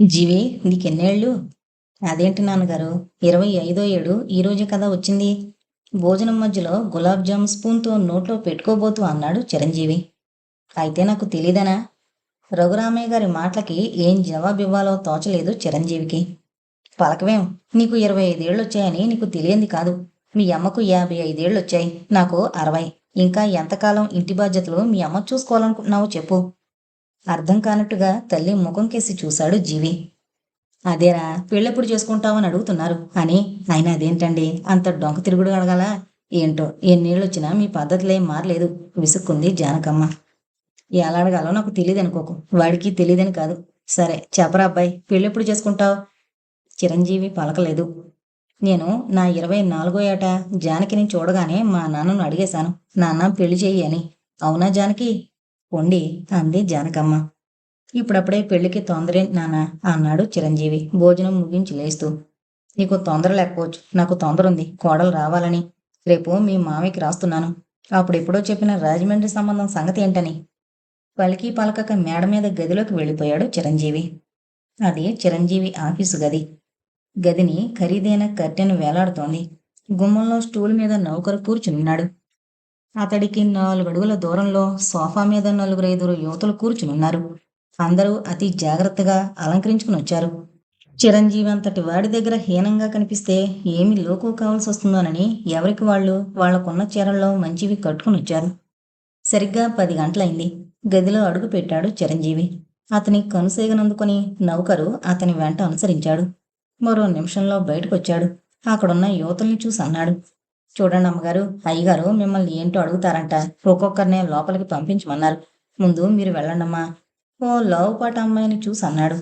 జీవి నీకెన్నేళ్ళు? అదేంటి నాన్నగారు? ఇరవై ఐదో ఏడు ఈరోజే కదా వచ్చింది. భోజనం మధ్యలో గులాబ్ జామ్ స్పూన్తో నోట్లో పెట్టుకోబోతూ అన్నాడు చిరంజీవి. అయితే నాకు తెలీదనా? రఘురామయ్య గారి మాటలకి ఏం జవాబు ఇవ్వాలో తోచలేదు చిరంజీవికి. పలకవేం? నీకు ఇరవై ఐదేళ్ళు వచ్చాయని నీకు తెలియంది కాదు. మీ అమ్మకు యాభై ఐదేళ్ళు వచ్చాయి. నాకు అరవై. ఇంకా ఎంతకాలం ఇంటి బాధ్యతలు మీ అమ్మ చూసుకోవాలనుకుంటున్నావో చెప్పు. అర్థం కానట్టుగా తల్లి ముఖం కేసి చూశాడు జీవి. అదేరా పెళ్ళెప్పుడు చేసుకుంటావని అడుగుతున్నారు. అని ఆయన అదేంటండి? అంత డొంక తిరుగుడు అడగాల? ఏంటో ఎన్నేళ్ళు వచ్చినా మీ పద్ధతులేం మారలేదు విసుక్కుంది జానకమ్మ. ఎలా అడగాలో నాకు తెలియదు అనుకోకు వాడికి తెలియదని కాదు. సరే చెప్పరా అబ్బాయి పెళ్ళెప్పుడు చేసుకుంటావు? చిరంజీవి పలకలేదు. నేను నా ఇరవై నాలుగో ఏట జానకిని చూడగానే మా నాన్నను అడిగేశాను. నాన్న పెళ్ళి చెయ్యి అని. అవునా జానకి? పొండి అంది జానకమ్మ. ఇప్పుడప్పుడే పెళ్ళికి తొందరే నాన్న అన్నాడు చిరంజీవి. భోజనం ముగించి లేస్తూ. నీకు తొందర లేకపోవచ్చు. నాకు తొందర ఉంది కోడలు రావాలని. రేపు మీ మామయ్యకి రాస్తున్నాను. అప్పుడెప్పుడో చెప్పిన రాజమండ్రి సంబంధం సంగతి ఏంటని? పలికి పలకక మేడ మీద గదిలోకి వెళ్ళిపోయాడు చిరంజీవి. అది చిరంజీవి ఆఫీసు గది. గదిని ఖరీదైన కర్టెన్ వేలాడుతోంది. గుమ్మంలో స్టూల్ మీద నౌకరు కూర్చున్నాడు అతడికి నాలుగు అడుగుల దూరంలో సోఫా మీద నలుగురు ఐదుగురు యువతలు కూర్చునున్నారు. అందరూ అతి జాగ్రత్తగా అలంకరించుకుని వచ్చారు. చిరంజీవి అంతటి వాడి దగ్గర హీనంగా కనిపిస్తే ఏమి లోకు కావాల్సి వస్తుందోనని ఎవరికి వాళ్ళు వాళ్ళకున్న చీరల్లో మంచివి కట్టుకుని వచ్చారు. సరిగ్గా పది గంటలైంది. గదిలో అడుగు పెట్టాడు చిరంజీవి. అతని కనుసేగనందుకొని నౌకరు అతని వెంట అనుసరించాడు. మరో నిమిషంలో బయటకొచ్చాడు. అక్కడున్న యువతల్ని చూసి అన్నాడు. చూడండి అమ్మగారు అయ్యగారు మిమ్మల్ని ఏంటో అడుగుతారంట. ఒక్కొక్కరినే లోపలికి పంపించమన్నారు. ముందు మీరు వెళ్ళండమ్మా. ఓ లావుపాట అమ్మాయిని చూసి అన్నాడు.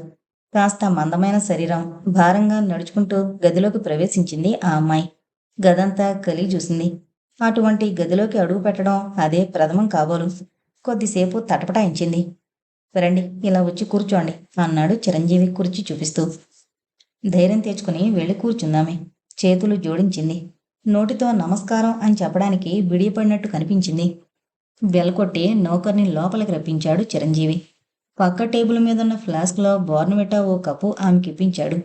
కాస్త మందమైన శరీరం భారంగా నడుచుకుంటూ గదిలోకి ప్రవేశించింది ఆ అమ్మాయి. గదంతా కలిగి చూసింది. అటువంటి గదిలోకి అడుగు పెట్టడం అదే ప్రథమం కాబోలు. కొద్దిసేపు తటపటాయించింది. రండి ఇలా వచ్చి కూర్చోండి అన్నాడు చిరంజీవి కుర్చీ చూపిస్తూ. ధైర్యం తెచ్చుకుని వెళ్ళి కూర్చుందామే. చేతులు జోడించింది. నోటితో నమస్కారం అని చెప్పడానికి బిడియపడినట్టు కనిపించింది. బెల్ కొట్టి నౌకర్ని లోపలికి రప్పించాడు చిరంజీవి. పక్క టేబుల్ మీద ఉన్న ఫ్లాస్క్లో బోర్నవిటా ఓ కప్పు ఆమెకి ఇప్పించాడు.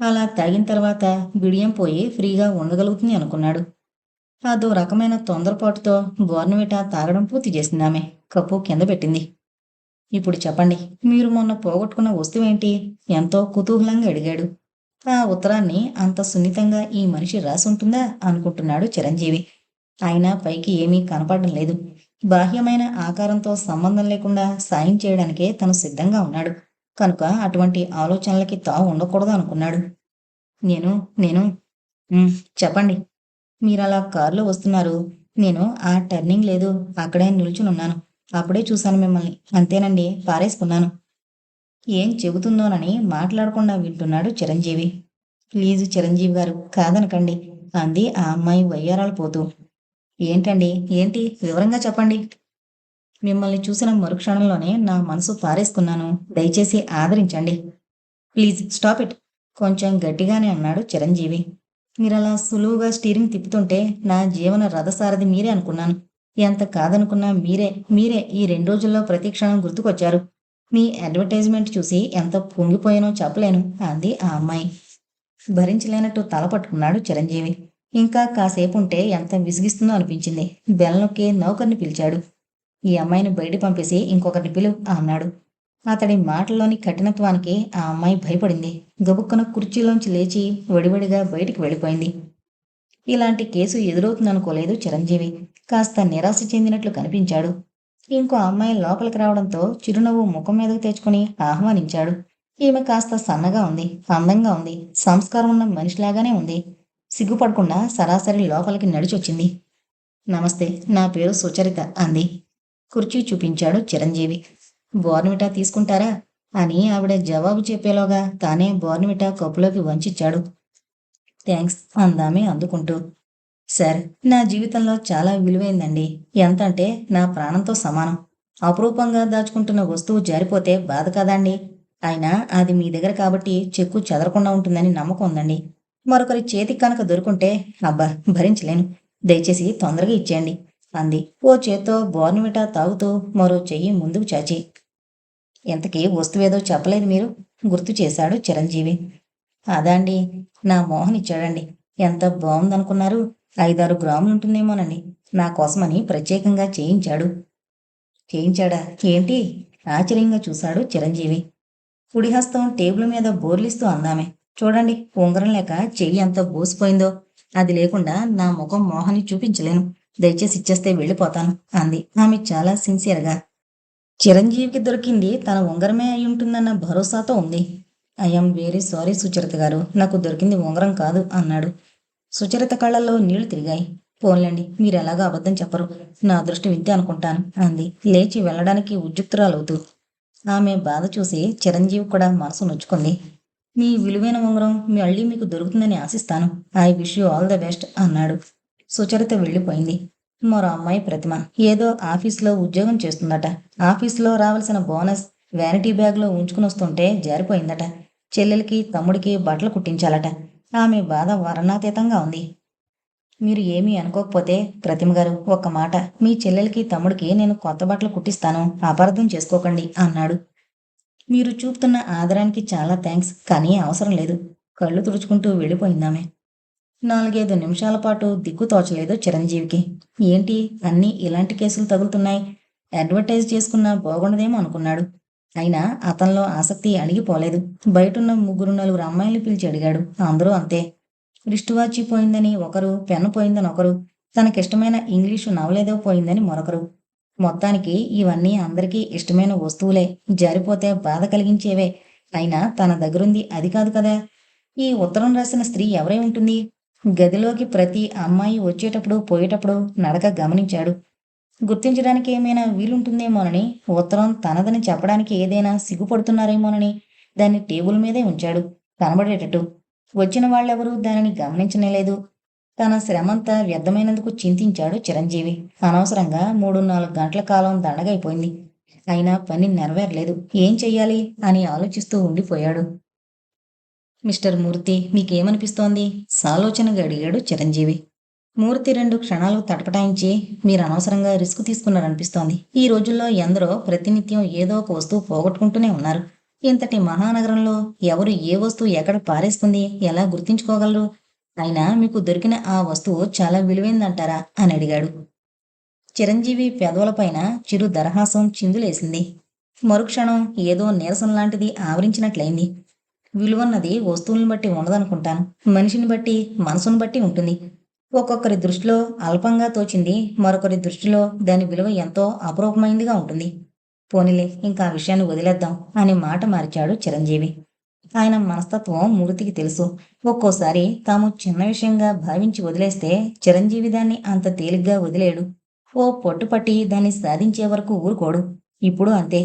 అలా తాగిన తర్వాత బిడియం పోయి ఫ్రీగా ఉండగలుగుతుంది అనుకున్నాడు. అదో రకమైన తొందరపాటుతో బోర్నవిటా తాగడం పూర్తి చేసింది ఆమె. కప్పు కింద పెట్టింది. ఇప్పుడు చెప్పండి మీరు మొన్న పోగొట్టుకున్న వస్తువేంటి? ఎంతో కుతూహలంగా అడిగాడు. ఆ ఉత్తరాన్ని అంత సున్నితంగా ఈ మనిషి రాసి ఉంటుందా అనుకుంటున్నాడు చిరంజీవి. అయినా పైకి ఏమీ కనపడడం లేదు. బాహ్యమైన ఆకారంతో సంబంధం లేకుండా సాయం చేయడానికే తను సిద్ధంగా ఉన్నాడు. కనుక అటువంటి ఆలోచనలకి తావు ఉండకూడదు అనుకున్నాడు. నేను నేను చెప్పండి. మీరు అలా కారులో వస్తున్నారు. నేను ఆ టర్నింగ్ లేదు. అక్కడే నిల్చునున్నాను. అప్పుడే చూశాను మిమ్మల్ని. అంతేనండి పారేసుకున్నాను. ఏం చెబుతుందోనని మాట్లాడకుండా వింటున్నాడు చిరంజీవి. ప్లీజ్ చిరంజీవి గారు కాదనకండి అంది ఆ అమ్మాయి వయ్యారాలు పోతూ ఏంటండి ఏంటి? వివరంగా చెప్పండి. మిమ్మల్ని చూసిన మరుక్షణంలోనే నా మనసు పారేసుకున్నాను. దయచేసి ఆదరించండి. ప్లీజ్ స్టాప్ ఇట్ కొంచెం గట్టిగానే అన్నాడు చిరంజీవి. మీరలా సులువుగా స్టీరింగ్ తిప్పుతుంటే నా జీవన రథసారథి మీరే అనుకున్నాను. ఎంత కాదనుకున్నా మీరే మీరే ఈ రెండు రోజుల్లో ప్రతి క్షణం గుర్తుకొచ్చారు. మీ అడ్వర్టైజ్మెంట్ చూసి ఎంత పొంగిపోయానో చెప్పలేను అంది ఆ అమ్మాయి. భరించలేనట్టు తల పట్టుకున్నాడు చిరంజీవి. ఇంకా కాసేపు ఉంటే ఎంత విసిగిస్తుందో అనిపించింది. బెల్లనొక్కి నౌకర్ని పిలిచాడు. ఈ అమ్మాయిని బయట పంపేసి ఇంకొకరిని పిలు అన్నాడు. అతడి మాటల్లోని కఠినత్వానికి ఆ అమ్మాయి భయపడింది. గబుక్కున కుర్చీలోంచి లేచి వడివడిగా బయటికి వెళ్ళిపోయింది. ఇలాంటి కేసు ఎదురవుతుందనుకోలేదు చిరంజీవి. కాస్త నిరాశ చెందినట్లు కనిపించాడు. ఇంకో అమ్మాయి లోపలికి రావడంతో చిరునవ్వు ముఖం మీదకు తెచ్చుకుని ఆహ్వానించాడు. ఈమె కాస్త సన్నగా ఉంది అందంగా ఉంది సంస్కారం ఉన్న మనిషిలాగానే ఉంది. సిగ్గుపడకుండా సరాసరి లోపలికి నడిచొచ్చింది. నమస్తే నా పేరు సుచరిత అంది. కుర్చీ చూపించాడు చిరంజీవి. బోర్నవిటా తీసుకుంటారా? అని ఆవిడ జవాబు చెప్పేలోగా తానే బోర్నవిటా కప్పులోకి వంచిచ్చాడు. థ్యాంక్స్ అందామే అందుకుంటూ సార్ నా జీవితంలో చాలా విలువైందండి. ఎంత అంటే నా ప్రాణంతో సమానం. అపురూపంగా దాచుకుంటున్న వస్తువు జారిపోతే బాధ కాదండి. అయినా అది మీ దగ్గర కాబట్టి చెక్కు చెదరకుండా ఉంటుందని నమ్మకం ఉందండి. మరొకరి చేతికి కనుక దొరుకుంటే అబ్బా భరించలేను. దయచేసి తొందరగా ఇచ్చేయండి అంది. ఓ చేత్తో బోర్నవిటా తాగుతూ మరో చెయ్యి ముందుకు చాచి. ఇంతకీ వస్తువేదో చెప్పలేదు మీరు? గుర్తు చేశాడు చిరంజీవి. అదండి నా మోహన్ ఇచ్చాడండి. ఎంత బాగుందనుకున్నారు? ఐదారు గ్రాములు ఉంటుందేమోనని నా కోసమని ప్రత్యేకంగా చేయించాడు. చేయించాడా? ఏంటి? ఆశ్చర్యంగా చూశాడు చిరంజీవి. కుడిహస్తం టేబుల్ మీద బోర్లిస్తూ అందామే. చూడండి ఉంగరం లేక చెయ్యి ఎంత బోసిపోయిందో. అది లేకుండా నా ముఖం మోహని చూపించలేను. దయచేసి ఇచ్చేస్తే వెళ్ళిపోతాను అంది. ఆమె చాలా సిన్సియర్గా చిరంజీవికి దొరికింది తన ఉంగరమే అయి ఉంటుందన్న భరోసాతో ఉంది. ఐఎమ్ వెరీ సారీ సుచరిత గారు. నాకు దొరికింది ఉంగరం కాదు అన్నాడు. సుచరిత కళ్ళల్లో నీళ్ళు తిరిగాయి. పోన్లేండి మీరు ఎలాగో అబద్ధం చెప్పరు. నా అదృష్టం ఇంతే అనుకుంటాను అంది. లేచి వెళ్ళడానికి ఉద్యుక్తురాలవుతూ. ఆమె బాధ చూసి చిరంజీవి కూడా మనసు నొచ్చుకుంది. మీ విలువైన ఉంగరం మళ్ళీ మీకు దొరుకుతుందని ఆశిస్తాను. I wish you all the best అన్నాడు. సుచరిత వెళ్ళిపోయింది. మరో అమ్మాయి ప్రతిమ. ఏదో ఆఫీస్లో ఉద్యోగం చేస్తుందట. ఆఫీస్లో రావాల్సిన బోనస్ వ్యానిటీ బ్యాగ్లో ఉంచుకుని వస్తుంటే జారిపోయిందట. చెల్లెలకి తమ్ముడికి బట్టలు కుట్టించాలట. ఆమె బాధ వర్ణాతీతంగా ఉంది. మీరు ఏమీ అనుకోకపోతే ప్రతిమ గారు ఒక్క మాట. మీ చెల్లెలకి తమ్ముడికి నేను కొత్త బట్టలు కుట్టిస్తాను. అపార్థం చేసుకోకండి అన్నాడు. మీరు చూపుతున్న ఆదరానికి చాలా థ్యాంక్స్ కానీ అవసరం లేదు. కళ్ళు తుడుచుకుంటూ వెళ్ళిపోయిందామె నాలుగైదు నిమిషాల పాటు దిక్కు తోచలేదు చిరంజీవికి. ఏంటి అన్నీ ఇలాంటి కేసులు తగులుతున్నాయి. అడ్వర్టైజ్ చేసుకున్నా బాగుండదేమో అనుకున్నాడు. అయినా అతనిలో ఆసక్తి అణిగిపోలేదు. బయటున్న ముగ్గురు నలుగురు అమ్మాయిలు పిలిచి అడిగాడు. అందరూ అంతే. రిస్ట్ వాచి పోయిందని ఒకరు పెన్ను పోయిందని ఒకరు తనకిష్టమైన ఇంగ్లీషు నవలేదో పోయిందని మరొకరు. మొత్తానికి ఇవన్నీ అందరికీ ఇష్టమైన వస్తువులే. జారిపోతే బాధ కలిగించేవే. అయినా తన దగ్గరుంది అది కాదు కదా. ఈ ఉత్తరం రాసిన స్త్రీ ఎవరై ఉంటుంది? గదిలోకి ప్రతి అమ్మాయి వచ్చేటప్పుడు పోయేటప్పుడు నడక గమనించాడు. గుర్తించడానికి ఏమైనా వీలుంటుందేమోనని ఉత్తరం తనదని చెప్పడానికి ఏదైనా సిగ్గుపడుతున్నారేమోనని దాన్ని టేబుల్ మీదే ఉంచాడు. కనబడేటట్టు. వచ్చిన వాళ్ళెవరూ దానిని గమనించనేలేదు తన శ్రమంతా వ్యర్థమైనందుకు చింతించాడు చిరంజీవి. అనవసరంగా మూడు నాలుగు గంటల కాలం దండగైపోయింది. అయినా పని నెరవేరలేదు. ఏం చెయ్యాలి అని ఆలోచిస్తూ ఉండిపోయాడు. మిస్టర్ మూర్తి మీకేమనిపిస్తోంది? సాలోచనగా అడిగాడు చిరంజీవి. మూర్తి రెండు క్షణాలు తటపటాయించి మీరు అనవసరంగా రిస్క్ తీసుకున్నారనిపిస్తోంది. ఈ రోజుల్లో ఎందరో ప్రతినిత్యం ఏదో ఒక వస్తువు పోగొట్టుకుంటూనే ఉన్నారు. ఇంతటి మహానగరంలో ఎవరు ఏ వస్తువు ఎక్కడ పారేస్తుంది ఎలా గుర్తించుకోగలరు? అయినా మీకు దొరికిన ఆ వస్తువు చాలా విలువైందంటారా? అని అడిగాడు. చిరంజీవి పెదవులపైన చిరు దరహాసం చిందులేసింది. మరుక్షణం ఏదో నీరసం లాంటిది ఆవరించినట్లయింది. విలువన్నది వస్తువులను బట్టి ఉండదనుకుంటాను. మనిషిని బట్టి మనసును బట్టి ఉంటుంది. ఒక్కొక్కరి దృష్టిలో అల్పంగా తోచింది మరొకరి దృష్టిలో దాని విలువ ఎంతో అపరూపమైందిగా ఉంటుంది. పోనీలే ఇంకా ఆ విషయాన్ని వదిలేద్దాం అని మాట మార్చాడు చిరంజీవి. ఆయన మనస్తత్వం మూర్తికి తెలుసు. ఒక్కోసారి తాము చిన్న విషయంగా భావించి వదిలేస్తే చిరంజీవి దాన్ని అంత తేలిగ్గా వదిలేడు. ఓ పట్టుపట్టి దాన్ని సాధించే వరకు ఊరుకోడు. ఇప్పుడు అంతే.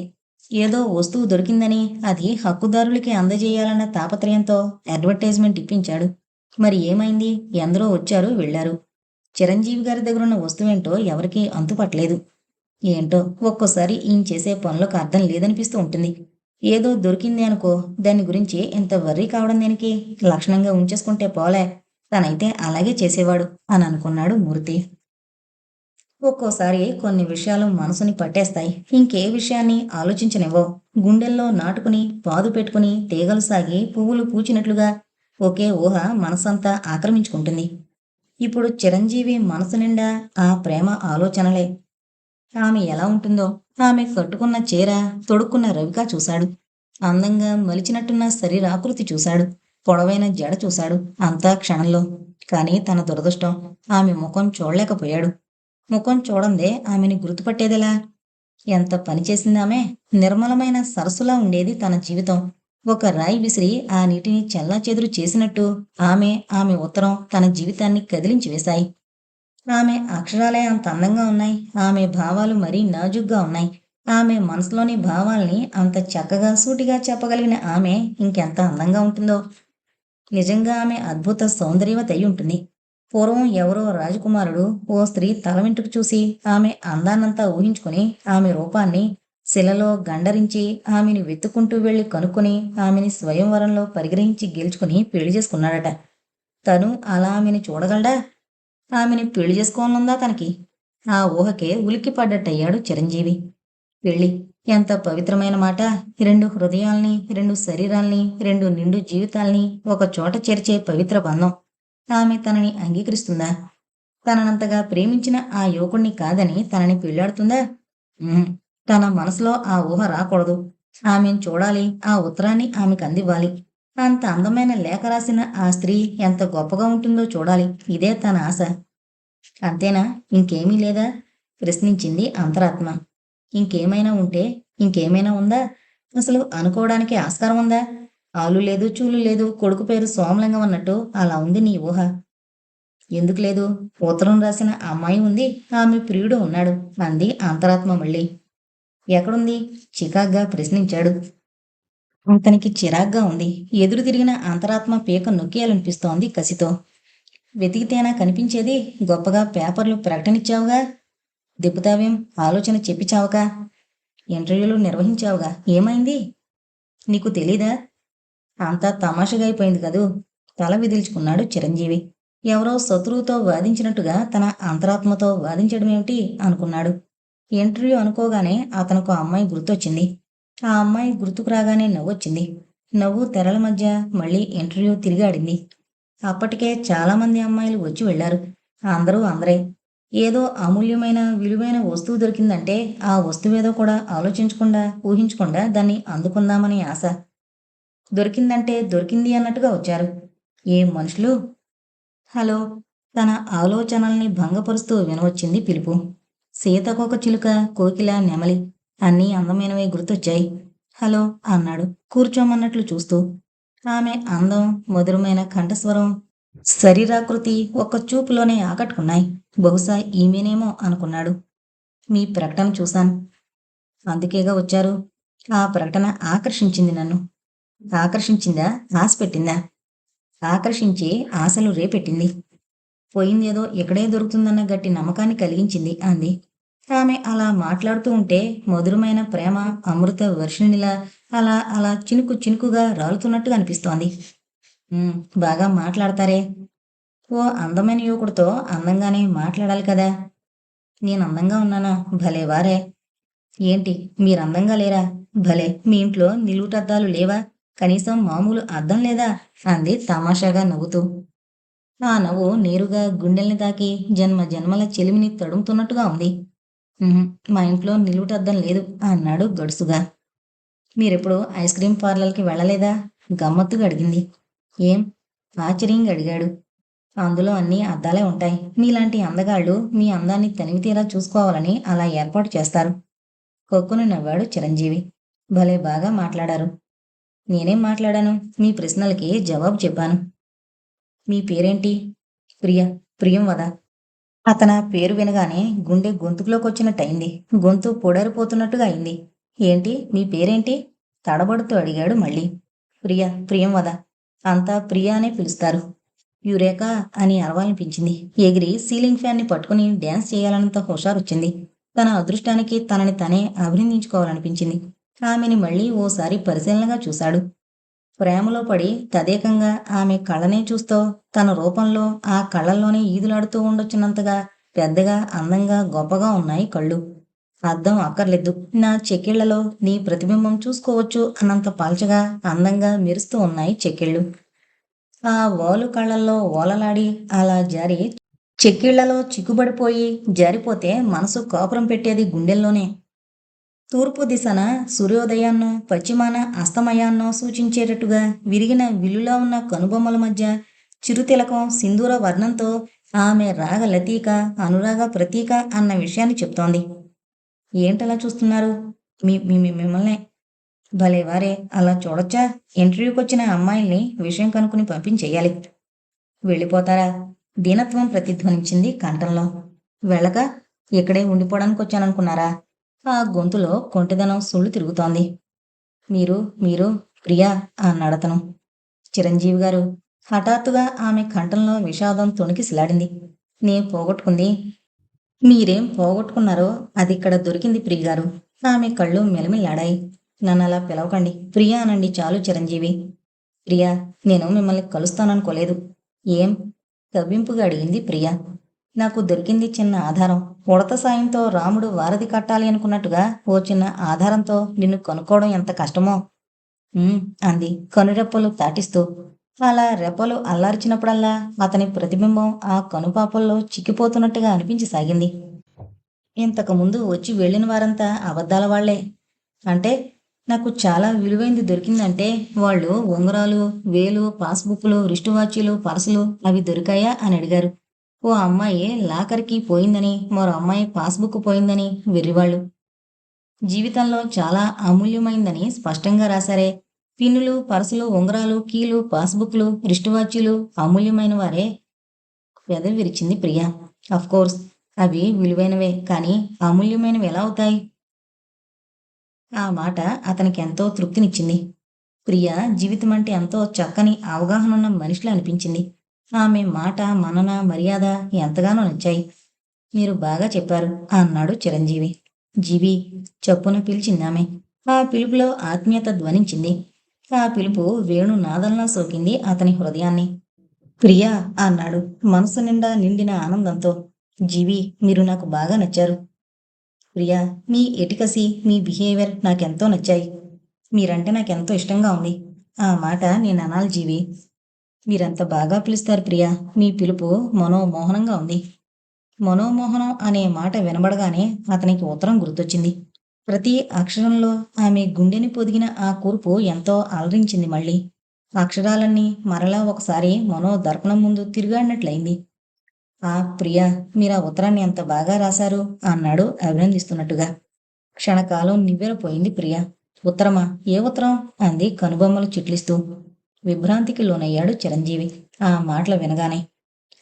ఏదో వస్తువు దొరికిందని అది హక్కుదారులకి అందజేయాలన్న తాపత్రయంతో అడ్వర్టైజ్మెంట్ ఇప్పించాడు. మరి ఏమైంది? ఎందరో వచ్చారు వెళ్ళారు చిరంజీవి గారి దగ్గర ఉన్న వస్తువేంటో ఎవరికీ అంతుపట్టలేదు. ఏంటో ఒక్కోసారి ఈయన చేసే పనులకు అర్థం లేదనిపిస్తూ ఉంటుంది. ఏదో దొరికింది అనుకో దాని గురించి ఇంత వర్రీ కావడం దేనికి? లక్షణంగా ఉంచేసుకుంటే పోలే. తనైతే అలాగే చేసేవాడు అని అనుకున్నాడు మూర్తి. ఒక్కోసారి కొన్ని విషయాలు మనసుని పట్టేస్తాయి. ఇంకే విషయాన్ని ఆలోచించనివ్వవు. గుండెల్లో నాటుకుని పాదు పెట్టుకుని తీగలు సాగి పువ్వులు పూచినట్లుగా ఒకే ఊహ మనసంతా ఆక్రమించుకుంటుంది. ఇప్పుడు చిరంజీవి మనసు నిండా ఆ ప్రేమ ఆలోచనలే. ఆమె ఎలా ఉంటుందో ఆమె కట్టుకున్న చీర తొడుక్కున్న రవిక చూశాడు. అందంగా మలిచినట్టున్న శరీరాకృతి చూశాడు. పొడవైన జడ చూశాడు అంతా క్షణంలో. కానీ తన దురదృష్టం ఆమె ముఖం చూడలేకపోయాడు. ముఖం చూడందే ఆమెని గుర్తుపట్టేదెలా? ఎంత పనిచేసిందామె నిర్మలమైన సరస్సులా ఉండేది తన జీవితం. ఒక రాయి విసిరి ఆ నీటిని చెల్లాచెదురు చేసినట్టు ఆమె ఆమె ఉత్తరం తన జీవితాన్ని కదిలించి వేశాయి. ఆమె అక్షరాలే అంత అందంగా ఉన్నాయి. ఆమె భావాలు మరీ నాజుగ్గా ఉన్నాయి. ఆమె మనసులోని భావాల్ని అంత చక్కగా సూటిగా చెప్పగలిగిన ఆమె ఇంకెంత అందంగా ఉంటుందో. నిజంగా ఆమె అద్భుత సౌందర్యవతి అయి ఉంటుంది. పూర్వం ఎవరో రాజకుమారుడు ఓ స్త్రీ తల వెంట్రుకు చూసి ఆమె అందాన్నంతా ఊహించుకుని ఆమె రూపాన్ని శిలలో గండరించి ఆమెను వెతుక్కుంటూ వెళ్ళి కనుక్కొని ఆమెని స్వయంవరంలో పరిగ్రహించి గెలుచుకుని పెళ్ళి చేసుకున్నాడట. తను అలా ఆమెని చూడగలడా? ఆమెని పెళ్ళి చేసుకోనుందా తనకి? ఆ ఊహకే ఉలిక్కి పడ్డట్టయ్యాడు చిరంజీవి. పెళ్ళి ఎంత పవిత్రమైన మాట. రెండు హృదయాల్ని రెండు శరీరాల్ని రెండు నిండు జీవితాల్ని ఒక చోట చేర్చే పవిత్ర బంధం. ఆమె తనని అంగీకరిస్తుందా? తననంతగా ప్రేమించిన ఆ యువకుణ్ణి కాదని తనని పెళ్ళాడుతుందా తన మనసులో ఆ ఊహ రాకూడదు. ఆమెను చూడాలి ఆ ఉత్తరాన్ని ఆమెకు అందివ్వాలి. అంత అందమైన లేఖ రాసిన ఆ స్త్రీ ఎంత గొప్పగా ఉంటుందో చూడాలి. ఇదే తన ఆశ. అంతేనా? ఇంకేమీ లేదా? ప్రశ్నించింది అంతరాత్మ. ఇంకేమైనా ఉంటే ఇంకేమైనా ఉందా? అసలు అనుకోవడానికి ఆస్కారం ఉందా? ఆలు లేదు చూలు లేదు కొడుకు పేరు సోమలింగం అన్నట్టు అలా ఉంది నీ ఊహ. ఎందుకు లేదు? ఉత్తరం రాసిన అమ్మాయి ఉంది ఆమె ప్రియుడు ఉన్నాడు అంది అంతరాత్మ మళ్ళీ. ఎక్కడుంది? చికాగ్గా ప్రశ్నించాడు. అతనికి చిరాగ్గా ఉంది. ఎదురు తిరిగిన అంతరాత్మ పీక నొక్కేయాలనిపిస్తోంది కసితో. వెతికితేనా కనిపించేది? గొప్పగా పేపర్లు ప్రకటనిచ్చావుగా? దిబ్బుతావేం ఆలోచన చెప్పి ఇంటర్వ్యూలు నిర్వహించావుగా? ఏమైంది? నీకు తెలీదా? అంతా తమాషగా అయిపోయింది కదూ? తల విదిల్చుకున్నాడు చిరంజీవి. ఎవరో శత్రువుతో వాదించినట్టుగా తన అంతరాత్మతో వాదించడమేమిటి? అనుకున్నాడు. ఇంటర్వ్యూ అనుకోగానే అతనుకు ఆ అమ్మాయి గుర్తొచ్చింది. ఆ అమ్మాయి గుర్తుకు రాగానే నవ్వొచ్చింది. నవ్వు తెరల మధ్య మళ్ళీ ఇంటర్వ్యూ తిరిగాడింది అప్పటికే చాలామంది అమ్మాయిలు వచ్చి వెళ్ళారు అందరూ అందరే. ఏదో అమూల్యమైన విలువైన వస్తువు దొరికిందంటే ఆ వస్తువేదో కూడా ఆలోచించకుండా ఊహించకుండా దాన్ని అందుకుందామని ఆశ. దొరికిందంటే దొరికింది అన్నట్టుగా వచ్చారు. ఏం మనుషులు? హలో. తన ఆలోచనల్ని భంగపరుస్తూ వినవచ్చింది పిలుపు. సీతకొక చిలుక కోకిల నెమలి అన్నీ అందమైనవి గుర్తొచ్చాయి. హలో అన్నాడు కూర్చోమన్నట్లు చూస్తూ. ఆమె అందం మధురమైన కంఠస్వరం శరీరాకృతి ఒక్క చూపులోనే ఆకట్టుకున్నాయి. బహుశా ఈమెనేమో అనుకున్నాడు. మీ ప్రకటన చూశాను. అందుకేగా వచ్చారు? ఆ ప్రకటన ఆకర్షించింది నన్ను. ఆకర్షించిందా? ఆశ పెట్టిందా? ఆకర్షించి ఆశలు రేపెట్టింది. పోయిందేదో ఇక్కడే దొరుకుతుందన్న గట్టి నమ్మకాన్ని కలిగించింది అంది. ఆమె అలా మాట్లాడుతూ ఉంటే మధురమైన ప్రేమ అమృత వర్షిణిలా అలా అలా చినుకు చినుకుగా రాలుతున్నట్టుగా అనిపిస్తోంది. బాగా మాట్లాడతారే. ఓ అందమైన యువకుడితో అందంగానే మాట్లాడాలి కదా. నేను అందంగా ఉన్నానా? భలే వారే. ఏంటి మీరు అందంగా లేరా? భలే మీ ఇంట్లో నిలువుటద్దాలు లేవా? కనీసం మామూలు అద్దం లేదా? అంది తమాషాగా నవ్వుతూ. ఆ నవ్వు నేరుగా గుండెల్ని తాకి జన్మ జన్మల చెలిమిని తడుముతున్నట్టుగా ఉంది. మా ఇంట్లో నిలువుటద్దం లేదు అన్నాడు గడుసుగా. మీరెప్పుడు ఐస్ క్రీం పార్లర్కి వెళ్ళలేదా? గమ్మత్తుగా అడిగింది ఏం? ఆశ్చర్యంగా అడిగాడు. అందులో అన్ని అద్దాలే ఉంటాయి. మీలాంటి అందగాళ్ళు మీ అందాన్ని తనివితీరా చూసుకోవాలని అలా ఏర్పాటు చేస్తారు. కొక్కును నవ్వాడు చిరంజీవి. భలే బాగా మాట్లాడారు. నేనేం మాట్లాడాను? మీ ప్రశ్నలకి జవాబు చెప్పాను. మీ పేరేంటి? ప్రియ ప్రియం వద. అతన పేరు వినగానే గుండె గొంతుకులోకి వచ్చినట్టయింది గొంతు పొడరిపోతున్నట్టుగా అయింది. ఏంటి? మీ పేరేంటి? తడబడుతూ అడిగాడు మళ్ళీ. ప్రియ ప్రియం వద అంతా ప్రియ అనే పిలుస్తారు. యురేకా అని అరవాలనిపించింది ఎగిరి సీలింగ్ ఫ్యాన్ని పట్టుకుని డ్యాన్స్ చేయాలన్నంత హుషారొచ్చింది. తన అదృష్టానికి తనని తనే అభినందించుకోవాలనిపించింది. ఆమెని మళ్ళీ ఓసారి పరిశీలనగా చూశాడు. ప్రేమలో పడి తదేకంగా ఆమె కళ్ళనే చూస్తూ తన రూపంలో ఆ కళ్ళల్లోనే ఈదులాడుతూ ఉండొచ్చినంతగా పెద్దగా అందంగా గొప్పగా ఉన్నాయి కళ్ళు. అర్థం అక్కర్లేదు. నా చెక్కిళ్ళలో నీ ప్రతిబింబం చూసుకోవచ్చు అన్నంత పల్చగా అందంగా మెరుస్తూ ఉన్నాయి చెక్కిళ్ళు. ఆ ఓలు కళ్ళల్లో ఓలలాడి అలా జారి చెక్కిళ్ళలో చిక్కుబడిపోయి జారిపోతే మనసు కాపురం పెట్టేది గుండెల్లోనే. తూర్పు దిశన సూర్యోదయాన్నో పశ్చిమాన అస్తమయాన్నో సూచించేటట్టుగా విరిగిన విల్లులా ఉన్న కనుబొమ్మల మధ్య చిరుతిలకం సింధూర వర్ణంతో ఆమె రాగ లతీక అనురాగ ప్రతీక అన్న విషయాన్ని చెప్తోంది. ఏంటలా చూస్తున్నారు? మీ మిమ్మల్ని. భలే వారే అలా చూడొచ్చా? ఇంటర్వ్యూకి వచ్చిన అమ్మాయిల్ని విషయం కనుక్కుని పంపించేయాలి. వెళ్ళిపోతారా? దీనత్వం ప్రతిధ్వనించింది కంఠంలో. వెళ్ళక ఇక్కడే ఉండిపోవడానికి వచ్చాననుకున్నారా ఆ గొంతులో కొంటిదనం సుళ్ళు తిరుగుతోంది. మీరు మీరు ప్రియా అన్నాడతను. చిరంజీవి గారు హఠాత్తుగా ఆమె కంఠంలో విషాదం తొణికిసిలాడింది నేను పోగొట్టుకుంది. మీరేం పోగొట్టుకున్నారో అది ఇక్కడ దొరికింది ప్రియ గారు. ఆమె కళ్ళు మెలమిల్లాడాయి. నన్ను అలా పిలవకండి. ప్రియా అనండి చాలు చిరంజీవి. ప్రియా నేను మిమ్మల్ని కలుస్తాననుకోలేదు. ఏం? కవ్వింపుగా అడిగింది ప్రియా. నాకు దొరికింది చిన్న ఆధారం. ఉడత సాయంతో రాముడు వారధి కట్టాలి అనుకున్నట్టుగా ఓ చిన్న ఆధారంతో నిన్ను కనుక్కోవడం ఎంత కష్టమో. అంది. కనురెప్పలు తాటిస్తూ. అలా రెప్పలు అల్లార్చినప్పుడల్లా అతని ప్రతిబింబం ఆ కనుపాపల్లో చిక్కిపోతున్నట్టుగా అనిపించసాగింది ఇంతకు ముందు వచ్చి వెళ్ళిన వారంతా అబద్ధాల వాళ్ళే. అంటే నాకు చాలా విలువైంది దొరికిందంటే వాళ్ళు ఉంగరాలు వేలు పాస్బుక్లు రిస్ట్ వాచీలు పర్సులు అవి దొరికాయా అని అడిగారు. ఓ అమ్మాయి లాకర్కి పోయిందని మరో అమ్మాయి పాస్బుక్ పోయిందని వెర్రివాళ్ళు. జీవితంలో చాలా అమూల్యమైందని స్పష్టంగా రాశారే. పిన్నులు పర్సులు ఉంగరాలు కీలు పాస్బుక్లు రిస్టు అమూల్యమైన వారే. పెదవి విరిచింది ప్రియా. కోర్స్ అవి విలువైనవే కానీ అమూల్యమైనవి ఎలా అవుతాయి? ఆ మాట అతనికి ఎంతో తృప్తినిచ్చింది. ప్రియ జీవితం అంటే ఎంతో చక్కని అవగాహన ఉన్న మనుషులు అనిపించింది. ఆమె మాట మనన మర్యాద ఎంతగానో నచ్చాయి. మీరు బాగా చెప్పారు అన్నాడు చిరంజీవి. జీవి చప్పున పిలిచిందామె. ఆ పిలుపులో ఆత్మీయత ధ్వనించింది. ఆ పిలుపు వేణు నాదల్లా సోకింది అతని హృదయాన్ని. ప్రియా అన్నాడు. మనసు నిండా నిండిన ఆనందంతో. జీవి మీరు నాకు బాగా నచ్చారు. ప్రియా మీ ఎటికసి మీ బిహేవియర్ నాకెంతో నచ్చాయి. మీరంటే నాకెంతో ఇష్టంగా ఉంది. ఆ మాట నేను అనాలి జీవి. మీరంత బాగా పిలుస్తారు ప్రియా. మీ పిలుపు మనోమోహనంగా ఉంది. మనోమోహనం అనే మాట వినబడగానే అతనికి ఉత్తరం గుర్తొచ్చింది. ప్రతి అక్షరంలో ఆమె గుండెని పొదిగిన ఆ కూర్పు ఎంతో అలరించింది మళ్ళీ. అక్షరాలన్నీ మరలా ఒకసారి మనో దర్పణం ముందు తిరిగాడినట్లయింది. ఆ ప్రియా మీరు ఆ ఉత్తరాన్ని ఎంత బాగా రాశారు అన్నాడు అభినందిస్తున్నట్టుగా. క్షణకాలం నివ్వెరపోయింది ప్రియా. ఉత్తరమా? ఏ ఉత్తరం? అంది కనుబొమ్మలు చిట్లిస్తూ. విభ్రాంతికి లోనయ్యాడు చిరంజీవి. ఆ మాటలు వినగానే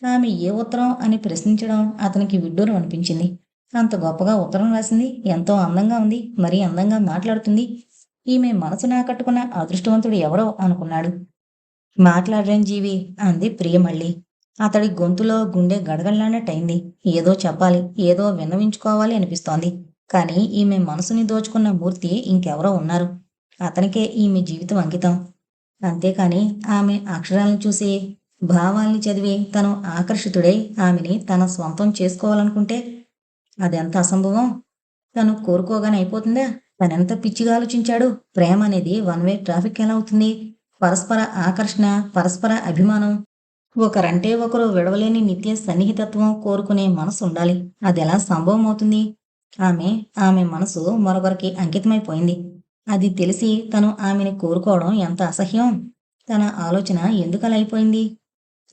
ఆమె ఏ ఉత్తరం? అని ప్రశ్నించడం అతనికి విడ్డూరం అనిపించింది. అంత గొప్పగా ఉత్తరం రాసింది ఎంతో అందంగా ఉంది మరీ అందంగా మాట్లాడుతుంది. ఈమె మనసును ఆకట్టుకున్న అదృష్టవంతుడు ఎవరో అనుకున్నాడు. మాట్లాడరేం జీవి? అంది ప్రియ మళ్ళీ. అతడి గొంతులో గుండె గడగడలాడినట్టయింది. ఏదో చెప్పాలి ఏదో విన్నవించుకోవాలి అనిపిస్తోంది. కానీ ఈమె మనసుని దోచుకున్న మూర్తి ఇంకెవరో ఉన్నారు. అతనికే ఈమె జీవితం అంకితం. అంతేకాని ఆమె అక్షరాలను చూసి భావాల్ని చదివి తను ఆకర్షితుడై ఆమెని తన స్వంతం చేసుకోవాలనుకుంటే అదెంత అసంభవం? తను కోరుకోగానే అయిపోతుందా? తనెంత పిచ్చిగా ఆలోచించాడు? ప్రేమ అనేది వన్ వే ట్రాఫిక్ ఎలా అవుతుంది? పరస్పర ఆకర్షణ పరస్పర అభిమానం. ఒకరంటే ఒకరు విడవలేని నిత్య సన్నిహితత్వం కోరుకునే మనసు ఉండాలి. అది ఎలా సంభవం అవుతుంది? ఆమె ఆమె మనసు మరొకరికి అంకితమైపోయింది. అది తెలిసి తను ఆమెని కోరుకోవడం ఎంత అసహ్యం? తన ఆలోచన ఎందుకలా అయిపోయింది?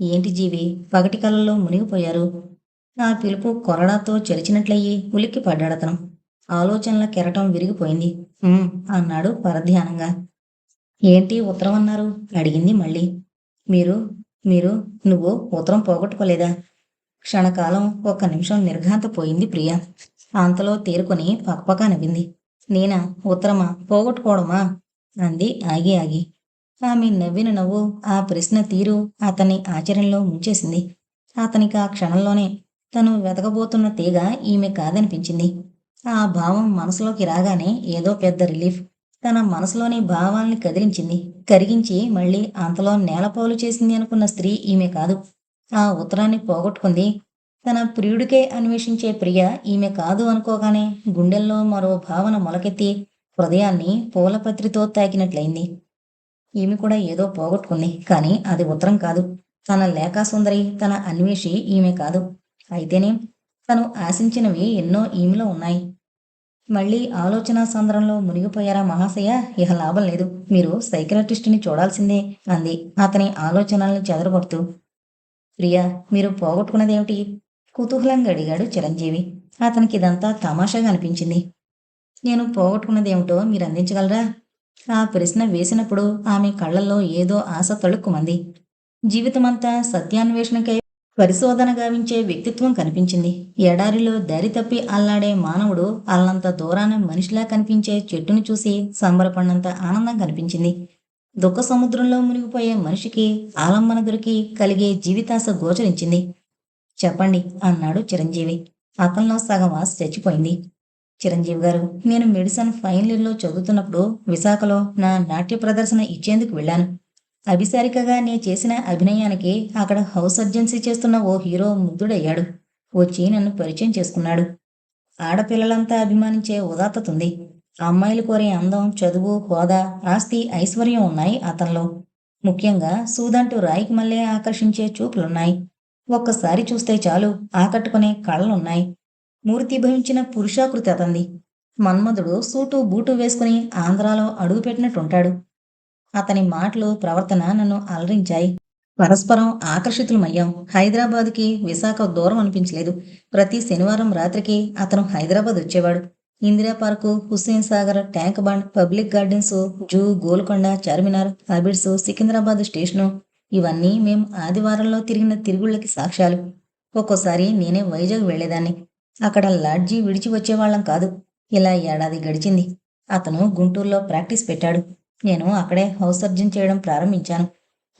ఏంటి జీవి పగటి కళ్ళలో మునిగిపోయారు. ఆ పిలుపు కొరడాతో చెరిచినట్లయి ఉలిక్కి పడ్డాడతను ఆలోచనల కెరటం విరిగిపోయింది. అన్నాడు పరధ్యానంగా. ఏంటి ఉత్తరం అన్నారు? అడిగింది మళ్ళీ. మీరు మీరు నువ్వు ఉత్తరం పోగొట్టుకోలేదా? క్షణకాలం ఒక్క నిమిషం నిర్ఘాంతపోయింది ప్రియ. అంతలో తేరుకొని పక్కపక్క నవ్వింది. నేనా? ఉత్తరమా? పోగొట్టుకోవడమా? అంది ఆగి ఆగి. ఆమె నవ్విన నవ్వు ఆ ప్రశ్న తీరు అతన్ని ఆశ్చర్యంలో ముంచేసింది. అతనికి ఆ క్షణంలోనే తను వెతకబోతున్న తీగ ఈమె కాదనిపించింది. ఆ భావం మనసులోకి రాగానే ఏదో పెద్ద రిలీఫ్ తన మనసులోని భావాల్ని కదిలించింది. కరిగించి మళ్ళీ అంతలో నేలపాలు చేసింది అనుకున్న స్త్రీ ఈమె కాదు. ఆ ఉత్తరాన్ని పోగొట్టుకుంది తన ప్రియుడికే అన్వేషించే ప్రియ ఈమె కాదు అనుకోగానే గుండెల్లో మరో భావన మొలకెత్తి హృదయాన్ని పూలపత్రితో తాకినట్లయింది. ఈమె కూడా ఏదో పోగొట్టుకుంది కానీ అది ఉత్తరం కాదు. తన లేఖా సుందరి తన అన్వేషి ఈమె కాదు. అయితేనే తను ఆశించినవి ఎన్నో ఈమెలో ఉన్నాయి. మళ్ళీ ఆలోచన సంద్రంలో మునిగిపోయారా మహాశయ? ఇహ లాభం లేదు. మీరు సైకియాట్రిస్టుని చూడాల్సిందే అంది. అతని ఆలోచనల్ని చెదరగొడుతూ. ప్రియా మీరు పోగొట్టుకున్నదేమిటి? కుతూహలంగా అడిగాడు చిరంజీవి. అతనికి ఇదంతా తమాషాగా అనిపించింది. నేను పోగొట్టుకున్నదేమిటో మీరు అందించగలరా? ఆ ప్రశ్న వేసినప్పుడు ఆమె కళ్ళల్లో ఏదో ఆశ తళుక్కుమంది. జీవితమంతా సత్యాన్వేషణకై పరిశోధన గావించే వ్యక్తిత్వం కనిపించింది. ఎడారిలో దారి తప్పి అల్లాడే మానవుడు అల్లంత దూరాన మనిషిలా కనిపించే చెట్టుని చూసి సంబరపడినంత ఆనందం కనిపించింది. దుఃఖ సముద్రంలో మునిగిపోయే మనిషికి ఆలంబన దొరికి కలిగే జీవితాశ గోచరించింది. చెప్పండి అన్నాడు చిరంజీవి. అతనిలో సగం ఆశ చచ్చిపోయింది. చిరంజీవి గారు నేను మెడిసిన్ ఫైనల్ ఇయర్లో చదువుతున్నప్పుడు విశాఖలో నా నాట్య ప్రదర్శన ఇచ్చేందుకు వెళ్ళాను. అభిసారికగా నే చేసిన అభినయానికి అక్కడ హౌస్ సర్జెన్సీ చేస్తున్న ఓ హీరో ముగ్ధుడయ్యాడు వచ్చి నన్ను పరిచయం చేసుకున్నాడు. ఆడపిల్లలంతా అభిమానించే ఉదాత్తత ఉంది అమ్మాయిలు కోరే అందం చదువు హోదా ఆస్తి ఐశ్వర్యం ఉన్నాయి అతనిలో. ముఖ్యంగా సూదంటూ రాయికి మళ్ళీ ఆకర్షించే చూపులున్నాయి. ఒక్కసారి చూస్తే చాలు ఆకట్టుకునే కళ్ళున్నాయి మూర్తిభవించిన పురుషాకృతి అతంది మన్మధుడు సూటు బూటు వేసుకుని ఆంధ్రాలో అడుగుపెట్టినట్టుంటాడు అతని మాటలు ప్రవర్తన నన్ను అలరించాయి. పరస్పరం ఆకర్షితులమయ్యాం. హైదరాబాద్కి విశాఖ దూరం అనిపించలేదు. ప్రతి శనివారం రాత్రికి అతను హైదరాబాద్ వచ్చేవాడు. Indira park Hussain Sagar tank bund public gardens zoo Golconda Charminar Abids Secunderabad station ఇవన్నీ మేం ఆదివారంలో తిరిగిన తిరుగుళ్ళకి సాక్ష్యాలు. ఒక్కోసారి నేనే వైజాగ్ వెళ్ళేదాన్ని అక్కడ లాడ్జీ విడిచి వచ్చేవాళ్ళం కాదు. ఇలా ఏడాది గడిచింది. అతను గుంటూరులో ప్రాక్టీస్ పెట్టాడు. నేను అక్కడే హౌస్ సర్జన్ చేయడం ప్రారంభించాను.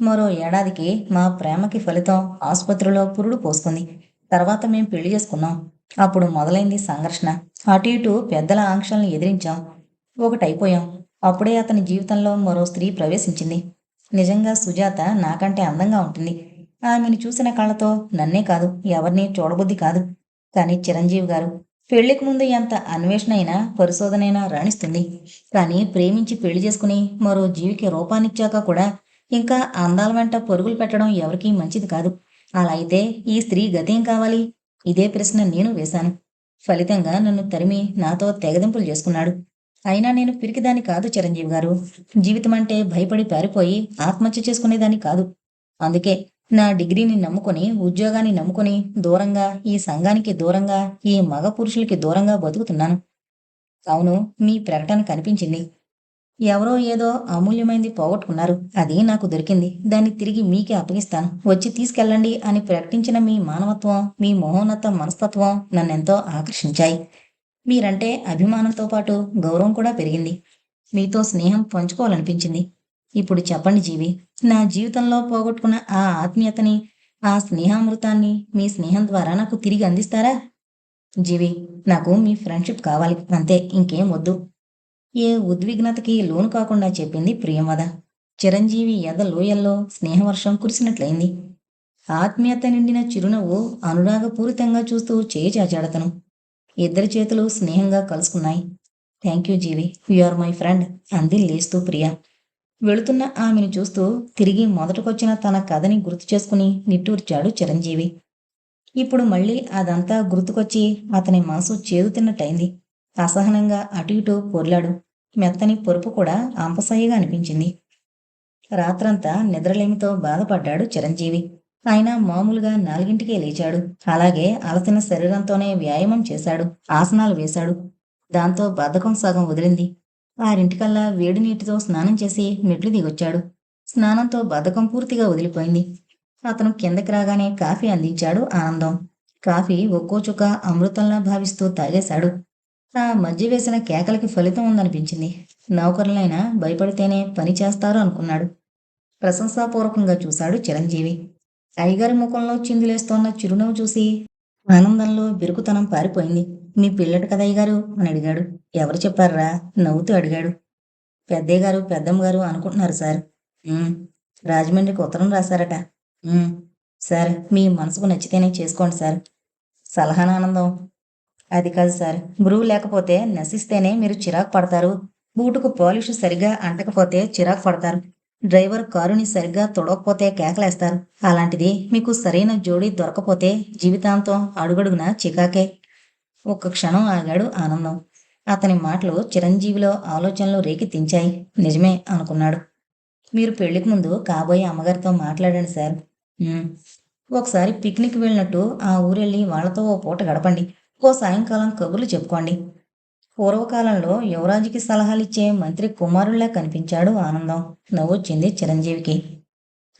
మరో ఏడాదికి మా ప్రేమకి ఫలితం ఆసుపత్రిలో పురుడు పోసుకుంది. తర్వాత మేం పెళ్ళి చేసుకున్నాం. అప్పుడు మొదలైంది సంఘర్షణ. అటు ఇటు పెద్దల ఆంక్షలను ఎదిరించాం. ఒకటైపోయాం. అప్పుడే అతని జీవితంలో మరో స్త్రీ ప్రవేశించింది. నిజంగా సుజాత నాకంటే అందంగా ఉంటుంది. ఆమెను చూసిన కళ్ళతో నన్నే కాదు ఎవరిని చూడబుద్ధి కాదు. కానీ చిరంజీవి గారు పెళ్ళికి ముందు ఎంత అన్వేషణ అయినా పరిశోధనైనా రాణిస్తుంది. కానీ ప్రేమించి పెళ్ళి చేసుకుని మరో జీవికి రూపాన్నిచ్చాక కూడా ఇంకా అందాల వెంట పరుగులు పెట్టడం ఎవరికీ మంచిది కాదు. అలా అయితే ఈ స్త్రీ గతేం కావాలి? ఇదే ప్రశ్న నేను వేశాను. ఫలితంగా నన్ను తరిమి నాతో తెగదింపులు చేసుకున్నాడు. అయినా నేను పిరికిదాన్ని కాదు చిరంజీవి గారు. జీవితం అంటే భయపడి పారిపోయి ఆత్మహత్య చేసుకునేదాన్ని కాదు. అందుకే నా డిగ్రీని నమ్ముకొని ఉద్యోగాన్ని నమ్ముకొని దూరంగా ఈ సంఘానికి దూరంగా ఈ మగ పురుషులకి దూరంగా బతుకుతున్నాను. అవును మీ ప్రకటన కనిపించింది. ఎవరో ఏదో అమూల్యమైంది పోగొట్టుకున్నారు. అది నాకు దొరికింది. దాన్ని తిరిగి మీకే అప్పగిస్తాను. వచ్చి తీసుకెళ్ళండి అని ప్రకటించిన మీ మానవత్వం మీ మహోన్నత మనస్తత్వం నన్నెంతో ఆకర్షించాయి. మీరంటే అభిమానంతో పాటు గౌరవం కూడా పెరిగింది. మీతో స్నేహం పంచుకోవాలనిపించింది. ఇప్పుడు చెప్పండి జీవి నా జీవితంలో పోగొట్టుకున్న ఆ ఆత్మీయతని ఆ స్నేహామృతాన్ని మీ స్నేహం ద్వారా నాకు తిరిగి అందిస్తారా? జీవి నాకు మీ ఫ్రెండ్షిప్ కావాలి. అంతే ఇంకేం వద్దు. ఏ ఉద్విగ్నతకి లోను కాకుండా చెప్పింది ప్రియంవద చిరంజీవి ఎద లోయల్లో స్నేహవర్షం కురిసినట్లయింది. ఆత్మీయత నిండిన చిరునవ్వు అనురాగపూరితంగా చూస్తూ చేయి చాచాడతను. ఇద్దరి చేతులు స్నేహంగా కలుసుకున్నాయి. Thank you Jeevi. Are my friend అంది లేస్తూ ప్రియా. వెళుతున్న ఆమెను చూస్తూ తిరిగి మొదటకొచ్చిన తన కథని గుర్తు చేసుకుని నిట్టూర్చాడు చిరంజీవి. ఇప్పుడు మళ్ళీ అదంతా గుర్తుకొచ్చి అతని మనసు చేదు తిన్నట్టయింది. అసహనంగా అటు ఇటు పొర్లాడు. మెత్తని పొరుపు కూడా అంపసాయిగా అనిపించింది. రాత్రంతా నిద్రలేమితో బాధపడ్డాడు చిరంజీవి. ఆయన మామూలుగా నాలుగింటికే లేచాడు. అలాగే అలసిన శరీరంతోనే వ్యాయామం చేశాడు. ఆసనాలు వేశాడు. దాంతో బద్ధకం సగం వదిలింది. ఆరింటికల్లా వేడి నీటితో స్నానం చేసి మెట్లు దిగొచ్చాడు. స్నానంతో బద్ధకం పూర్తిగా వదిలిపోయింది. అతను కిందకి రాగానే కాఫీ అందించాడు ఆనందం. కాఫీ ఒక్కో చుక్క అమృతంలా భావిస్తూ తాగేశాడు. ఆ మధ్య వేసిన కేకలకి ఫలితం ఉందనిపించింది. నౌకరులైనా భయపడితేనే పని చేస్తారు అనుకున్నాడు ప్రశంసాపూర్వకంగా చూశాడు చిరంజీవి. అయ్యగారి ముఖంలో చిందులేస్తోన్న చిరునవ్వు చూసి ఆనందంలో బిరుకుతనం పారిపోయింది. మీ పిల్లడు కదా అయ్యగారు? అని అడిగాడు. ఎవరు చెప్పారా నవ్వుతూ అడిగాడు. పెద్దయ్య గారు పెద్దమ్మ గారు అనుకుంటున్నారు సార్. రాజమండ్రికి ఉత్తరం రాశారట. సార్ మీ మనసుకు నచ్చితేనే చేసుకోండి సార్. సలహాన ఆనందం? అది కాదు సార్. బ్రూ లేకపోతే నశిస్తేనే మీరు చిరాకు పడతారు. బూటుకు పాలిష్ సరిగ్గా అంటకపోతే చిరాకు పడతారు. డ్రైవర్ కారుని సరిగ్గా తొడవకపోతే కేకలేస్తారు. అలాంటిది మీకు సరైన జోడీ దొరకపోతే జీవితాంతం అడుగడుగున చికాకే. ఒక్క క్షణం ఆగాడు ఆనందం. అతని మాటలు చిరంజీవిలో ఆలోచనలు రేకెత్తించాయి నిజమే అనుకున్నాడు. మీరు పెళ్ళికి ముందు కాబోయే అమ్మగారితో మాట్లాడండి సార్. ఒకసారి పిక్నిక్ వెళ్ళినట్టు ఆ ఊరెళ్ళి వాళ్ళతో ఓ పూట గడపండి. ఓ సాయంకాలం కబుర్లు చెప్పుకోండి. పూర్వకాలంలో యువరాజుకి సలహాలిచ్చే మంత్రి కుమారుల్లా కనిపించాడు ఆనందం. నవ్వొచ్చింది చిరంజీవికి.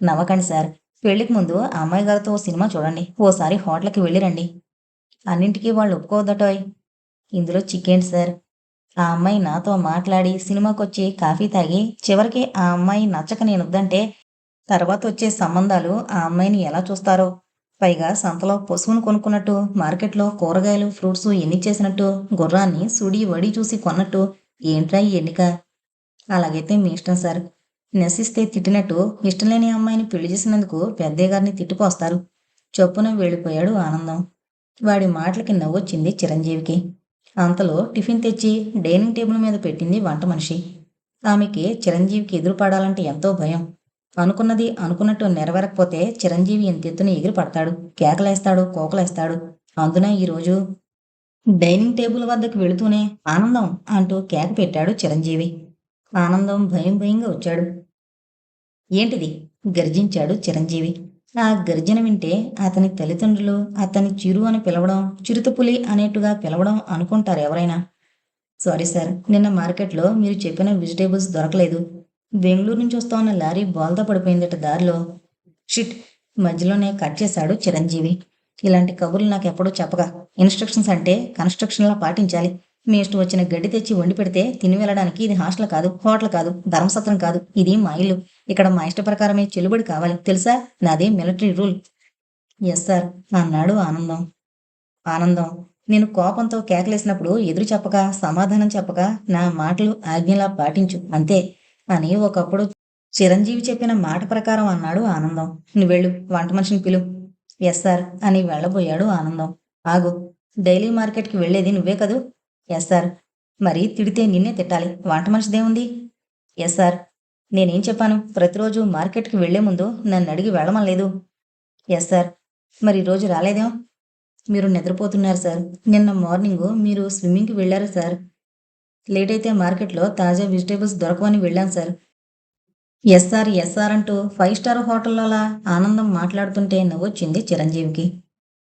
నవ్వకండి సార్. పెళ్ళికి ముందు ఆ అమ్మాయి గారితో ఓ సినిమా చూడండి. ఓసారి హోటల్కి వెళ్ళిరండి అన్నింటికీ వాళ్ళు ఒప్పుకోవద్దటోయ్. ఇందులో చిక్కేంటి సార్? ఆ అమ్మాయి నాతో మాట్లాడి సినిమాకొచ్చి కాఫీ తాగి చివరికి ఆ అమ్మాయి నచ్చక నేను వద్దంటే తర్వాత వచ్చే సంబంధాలు ఆ అమ్మాయిని ఎలా చూస్తారో పైగా సంతలో పశువును కొనుక్కున్నట్టు మార్కెట్లో కూరగాయలు ఫ్రూట్స్ ఎన్ని చేసినట్టు గుర్రాన్ని సుడి వడి చూసి కొన్నట్టు ఏంట్రా ఈ ఎన్నిక? అలాగైతే మీ ఇష్టం సార్. నశిస్తే తిట్టినట్టు ఇష్టం లేని అమ్మాయిని పెళ్ళి చేసినందుకు పెద్దయ్య గారిని చొప్పున వెళ్ళిపోయాడు ఆనందం. వాడి మాటలకి నవ్వొచ్చింది చిరంజీవికి. అంతలో టిఫిన్ తెచ్చి డైనింగ్ టేబుల్ మీద పెట్టింది వంట మనిషి. ఆమెకి చిరంజీవికి ఎదురుపడాలంటే ఎంతో భయం. అనుకున్నది అనుకున్నట్టు నెరవేరకపోతే చిరంజీవి ఇంతెత్తున ఎగిరి పడతాడు కేకలేస్తాడు కోకలేస్తాడు. అందున ఈరోజు డైనింగ్ టేబుల్ వద్దకు వెళుతూనే ఆనందం అంటూ కేక పెట్టాడు చిరంజీవి. ఆనందం భయం భయంగా వచ్చాడు. ఏంటిది? గర్జించాడు చిరంజీవి. ఆ గర్జన వింటే అతని తల్లిదండ్రులు అతని చిరు అని పిలవడం చిరుతపులి అనేట్టుగా పిలవడం అనుకుంటారు ఎవరైనా. సారీ సార్ నిన్న మార్కెట్లో మీరు చెప్పిన వెజిటేబుల్స్ దొరకలేదు. బెంగళూరు నుంచి వస్తా ఉన్న లారీ బోల్తా పడిపోయిందట దారిలో. షిట్ మధ్యలోనే కట్ చేశాడు చిరంజీవి. ఇలాంటి కబుర్లు నాకు ఎప్పుడూ చెప్పగా ఇన్స్ట్రక్షన్స్ అంటే కన్స్ట్రక్షన్లా పాటించాలి. మీ ఇష్టం వచ్చిన గడ్డి తెచ్చి వండి పెడితే తిని వెళ్ళడానికి ఇది హాస్టల్ కాదు హోటల్ కాదు ధర్మసత్రం కాదు. ఇది మా ఇల్లు. ఇక్కడ మా ఇష్ట ప్రకారమే చెల్లుబడి కావాలి. తెలుసా? నాది మిలిటరీ రూల్. ఎస్ సార్ అన్నాడు ఆనందం. ఆనందం నేను కోపంతో కేకలేసినప్పుడు ఎదురు చెప్పక సమాధానం చెప్పక నా మాటలు ఆజ్ఞలా పాటించు. అంతే. అని ఒకప్పుడు చిరంజీవి చెప్పిన మాట ప్రకారం అన్నాడు ఆనందం. నువ్వెళ్ళు వంట మనిషిని పిలు. ఎస్ సార్ అని వెళ్ళబోయాడు ఆనందం. ఆగు డైలీ మార్కెట్కి వెళ్ళేది నువ్వే కదూ? ఎస్ సార్ మరి తిడితే నిన్నే తిట్టాలి. వంట మనిషిదేముంది ఎస్ సార్ నేనేం చెప్పాను? ప్రతిరోజు మార్కెట్కి వెళ్ళే ముందు నన్ను అడిగి వెళ్ళమలేదు ఎస్ సార్ మరి రోజు రాలేదేం? మీరు నిద్రపోతున్నారు సార్ నిన్న మార్నింగు మీరు స్విమ్మింగ్కి వెళ్ళారు సార్ లేట్ అయితే మార్కెట్లో తాజా వెజిటేబుల్స్ దొరకవని వెళ్ళాను sir. Yes sir yes sir అంటూ ఫైవ్ స్టార్ హోటల్లోలా ఆనందం మాట్లాడుతుంటే నవ్వొచ్చింది చిరంజీవికి.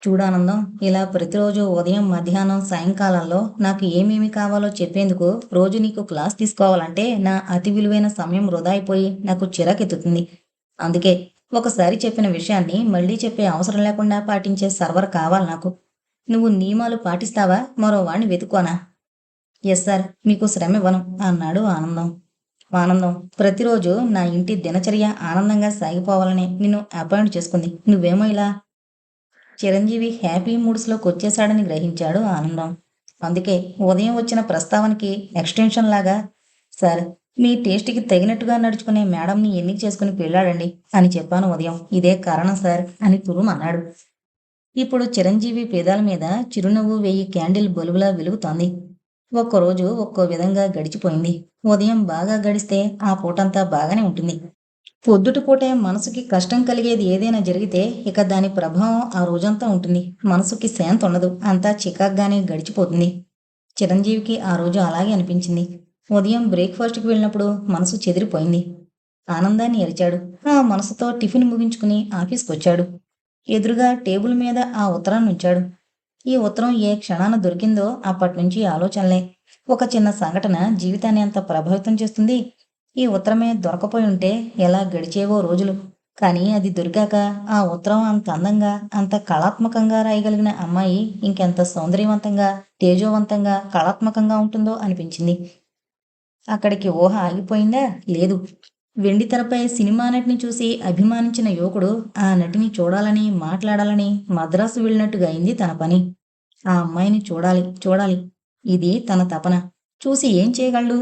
చూడానందం ఇలా ప్రతిరోజు ఉదయం మధ్యాహ్నం సాయంకాలాల్లో నాకు ఏమేమి కావాలో చెప్పేందుకు రోజు నీకు క్లాస్ తీసుకోవాలంటే నా అతి విలువైన సమయం వృధా అయిపోయి నాకు చిరాకెత్తుతుంది. అందుకే ఒకసారి చెప్పిన విషయాన్ని మళ్ళీ చెప్పే అవసరం లేకుండా పాటించే సర్వర్ కావాలి నాకు. నువ్వు నియమాలు పాటిస్తావా? మరో వాణ్ణి వెతుక్కోనా? ఎస్ సార్ మీకు శ్రమ ఇవ్వను అన్నాడు ఆనందం. ఆనందం ప్రతిరోజు నా ఇంటి దినచర్య ఆనందంగా సాగిపోవాలని నిన్ను అపాయింట్ చేసుకుంది. నువ్వేమో ఇలా చిరంజీవి హ్యాపీ మూడ్స్లోకి వచ్చేశాడని గ్రహించాడు ఆనందం. అందుకే ఉదయం వచ్చిన ప్రస్తావనకి ఎక్స్టెన్షన్ లాగా సార్ మీ టేస్ట్కి తగినట్టుగా నడుచుకునే మేడంని ఎన్నిక చేసుకుని పెళ్ళాడండి అని చెప్పాను ఉదయం. ఇదే కారణం సార్ అని తురుమన్నాడు ఇప్పుడు చిరంజీవి పేదాల మీద చిరునవ్వు వేయి క్యాండిల్ బలుబులా వెలుగుతోంది. ఒక్కరోజు ఒక్కో విధంగా గడిచిపోయింది. ఉదయం బాగా గడిస్తే ఆ పూటంతా బాగానే ఉంటుంది. పొద్దుట పూటే మనసుకి కష్టం కలిగేది ఏదైనా జరిగితే ఇక దాని ప్రభావం ఆ రోజంతా ఉంటుంది. మనసుకి శాంతి ఉండదు. అంతా చికాగ్గానే గడిచిపోతుంది. చిరంజీవికి ఆ రోజు అలాగే అనిపించింది. ఉదయం బ్రేక్ఫాస్ట్కి వెళ్ళినప్పుడు మనసు చెదిరిపోయింది. ఆనందాన్ని ఎరిచాడు ఆ మనసుతో టిఫిన్ ముగించుకుని ఆఫీస్కి వచ్చాడు ఎదురుగా టేబుల్ మీద ఆ ఉత్తరాన్ని ఉంచాడు ఈ ఉత్తరం ఏ క్షణాన దొరికిందో అప్పటి నుంచి ఆలోచనలే. ఒక చిన్న సంఘటన జీవితాన్ని అంత ప్రభావితం చేస్తుంది. ఈ ఉత్తరమే దొరకపోయి ఉంటే ఎలా గడిచేవో రోజులు. కానీ అది దొరికాక ఆ ఉత్తరం అంత అందంగా అంత కళాత్మకంగా రాయగలిగిన అమ్మాయి ఇంకెంత సౌందర్యవంతంగా తేజోవంతంగా కళాత్మకంగా ఉంటుందో అనిపించింది. అక్కడికి ఊహ ఆగిపోయిందా? లేదు. వెండి తెరపై సినిమా నటిని చూసి అభిమానించిన యువకుడు ఆ నటిని చూడాలని మాట్లాడాలని మద్రాసు వెళ్ళినట్టుగా అయింది తన పని. ఆ అమ్మాయిని చూడాలి చూడాలి. ఇది తన తపన. చూసి ఏం చేయగలడు?